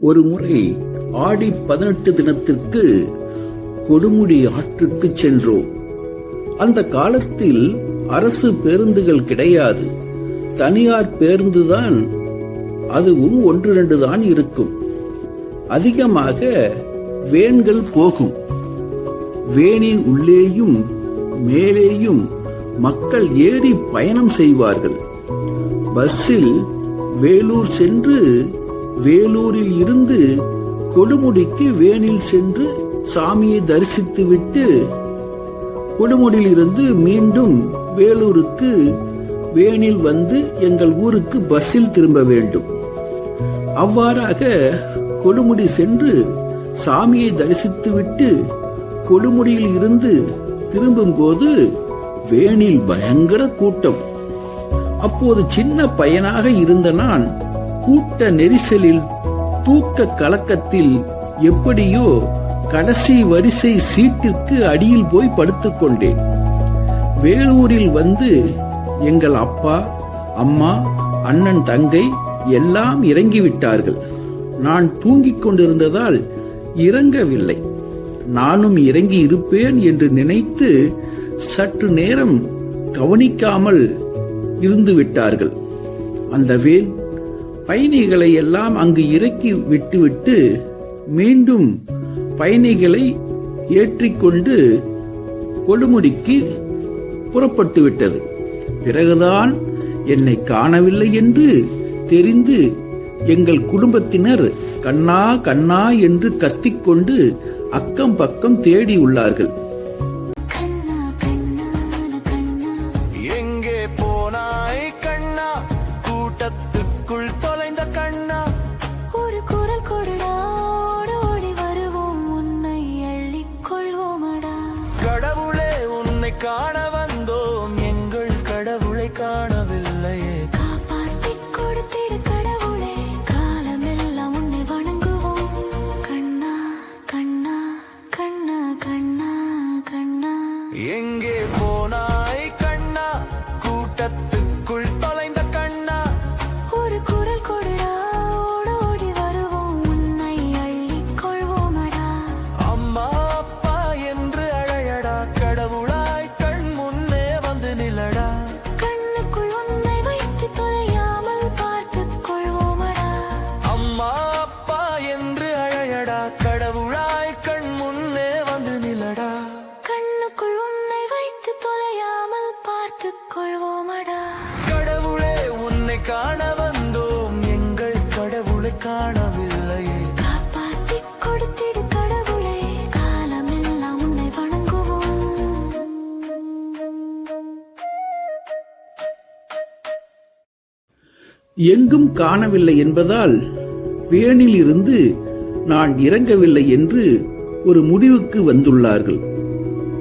ஒரு முறை ஆடி பதினெட்டு தினத்திற்கு கொடுமுடி ஆற்றுக்கு சென்றோம். அந்த காலத்தில் அரசு பேருந்துகள் கிடையாது. தனியார் பேருந்துதான் அதுவும் ஒன்று ரெண்டு தான் இருக்கும். அதிகமாக வேன்கள் போகும். வேனின் உள்ளேயும் மேலேயும் மக்கள் ஏறி பயணம் செய்வார்கள். பஸ்ஸில் வேலூர் சென்று வேலூரில் இருந்து கொடுமுடிக்கு வேனில் சென்று சாமியை தரிசித்து விட்டு கொடுமுடியில் இருந்து மீண்டும் வேலூருக்கு வேனில் வந்து எங்கள் ஊருக்கு பஸ்ஸில் திரும்ப வேண்டும். அவ்வாறாக கொடுமுடி சென்று சாமியை தரிசித்துவிட்டு கொடுமுடியில் இருந்து திரும்பும்போது வேனில் பயங்கர கூட்டம். அப்போது சின்ன பையனாக இருந்த நான் கூட்ட நெரிசலில் தூக்க கலக்கத்தில் எப்படியோ கடைசி வரிசை சீட்டிற்கு அடியில் போய் படுத்துக்கொண்டேன் வேலூரில் வந்து எங்கள் அப்பா அம்மா அண்ணன் தங்கை எல்லாம் இறங்கிவிட்டார்கள். நான் தூங்கிக் கொண்டிருந்ததால் இறங்கவில்லை. நானும் இறங்கி இருப்பேன் என்று நினைத்து சற்று நேரம் கவனிக்காமல் இருந்து விட்டார்கள் அந்த வேன் பயணிகளை எல்லாம் அங்கு இறக்கி விட்டுவிட்டு மீண்டும் பயணிகளை ஏற்றிக்கொண்டு கொடுமுடிக்கு புறப்பட்டு விட்டது. பிறகுதான் என்னை காணவில்லை என்று தெரிந்து எங்கள் குடும்பத்தினர் கண்ணா கண்ணா என்று கத்திக்கொண்டு அக்கம் பக்கம் தேடி உள்ளார்கள். காண காண வந்தோம். எங்கள் கடவுளை காணவில்லையே காப்பாத்திக் கொடுத்திடு கடவுளே. காலமெல்லாம் உன்னை வணங்குவோம். எங்கும் காணவில்லை என்பதால் வேனில் இருந்து நான் இறங்கவில்லை என்று ஒரு முடிவுக்கு வந்துள்ளார்கள்.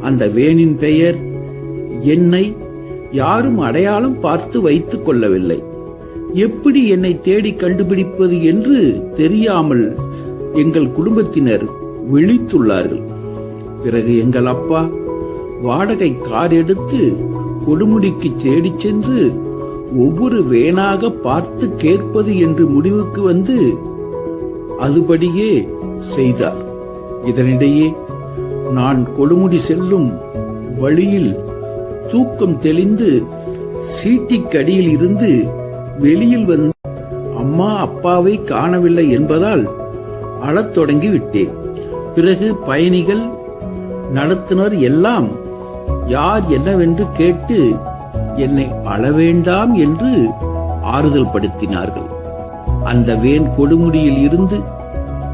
அந்த வேனின் பெயர் என்னை யாரும் அடையாளம் பார்த்து வைத்துக் கொள்ளவில்லை. எப்படி என்னை தேடி கண்டுபிடிப்பது என்று தெரியாமல் எங்கள் குடும்பத்தினர் விழித்துள்ளார்கள். பிறகு எங்கள் அப்பா வாடகை கார் எடுத்து கொடுமுடிக்கு தேடிச் சென்று ஒவ்வொரு வேனாக பார்த்து கேட்பது என்று முடிவுக்கு வந்து அதுபடியே செய்தார். இதனிடையே நான் கொடுமுடி செல்லும் வழியில் தூக்கம் தெளிந்து சீட்டிக்கடியில் இருந்து வெளியில் வந்து அம்மா அப்பாவை காணவில்லை என்பதால் அழத் தொடங்கி விட்டேன். பிறகு பயணிகள் நடத்துனர் எல்லாம் யார் என்னவென்று கேட்டு என்னை அழவேண்டாம் என்று ஆறுதல் படுத்தினார்கள். அந்த வேன் கொடுமுடியில் இருந்து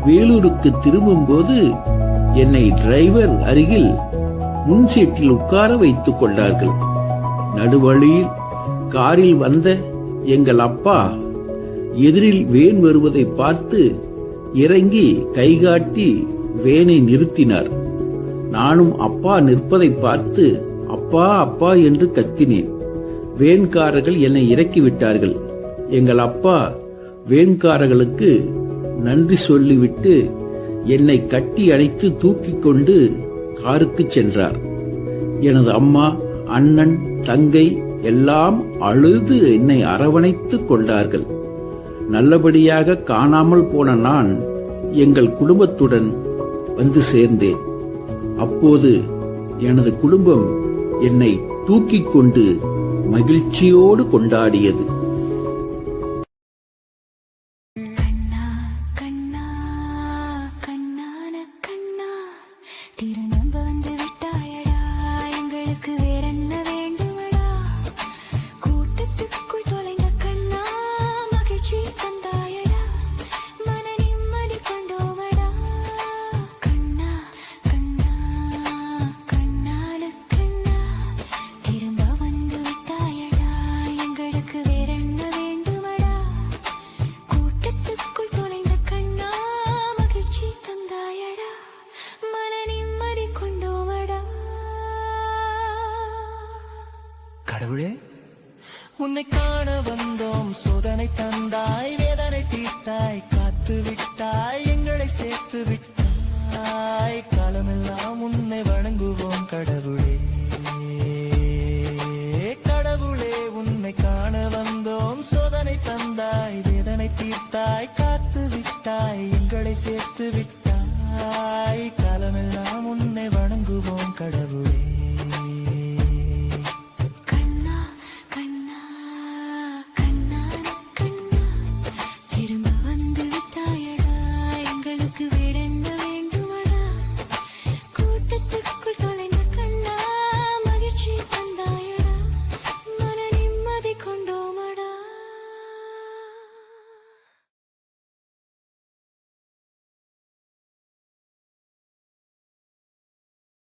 வேலூருக்கு திரும்பும்போது என்னை டிரைவர் அருகில் முன் சீட்டில் உட்கார வைத்துக் கொண்டார்கள். நடுவழியில் காரில் வந்த எங்கள் அப்பா எதிரில் வேன் வருவதை பார்த்து இறங்கி கைகாட்டி வேனை நிறுத்தினார். நானும் அப்பா நிற்பதை பார்த்து அப்பா அப்பா என்று கத்தினேன். வேன்காரர்கள் என்னை இறக்கி விட்டார்கள் எங்கள் அப்பா வேன்காரர்களுக்கு நன்றி சொல்லிவிட்டு என்னை கட்டி அணைத்து தூக்கிக் கொண்டு காருக்கு சென்றார். எனது அம்மா அண்ணன் தங்கை எல்லாம் அழுது என்னை அரவணைத்துக் கொண்டார்கள். நல்லபடியாக காணாமல் போன நான் எங்கள் குடும்பத்துடன் வந்து சேர்ந்தேன். அப்போது எனது குடும்பம் என்னை தூக்கிக் கொண்டு மகிழ்ச்சியோடு கொண்டாடியது. கண்ணா கண்ணான கண்ணா திரு சேர்த்து விட்டாய் காலமெல்லாம்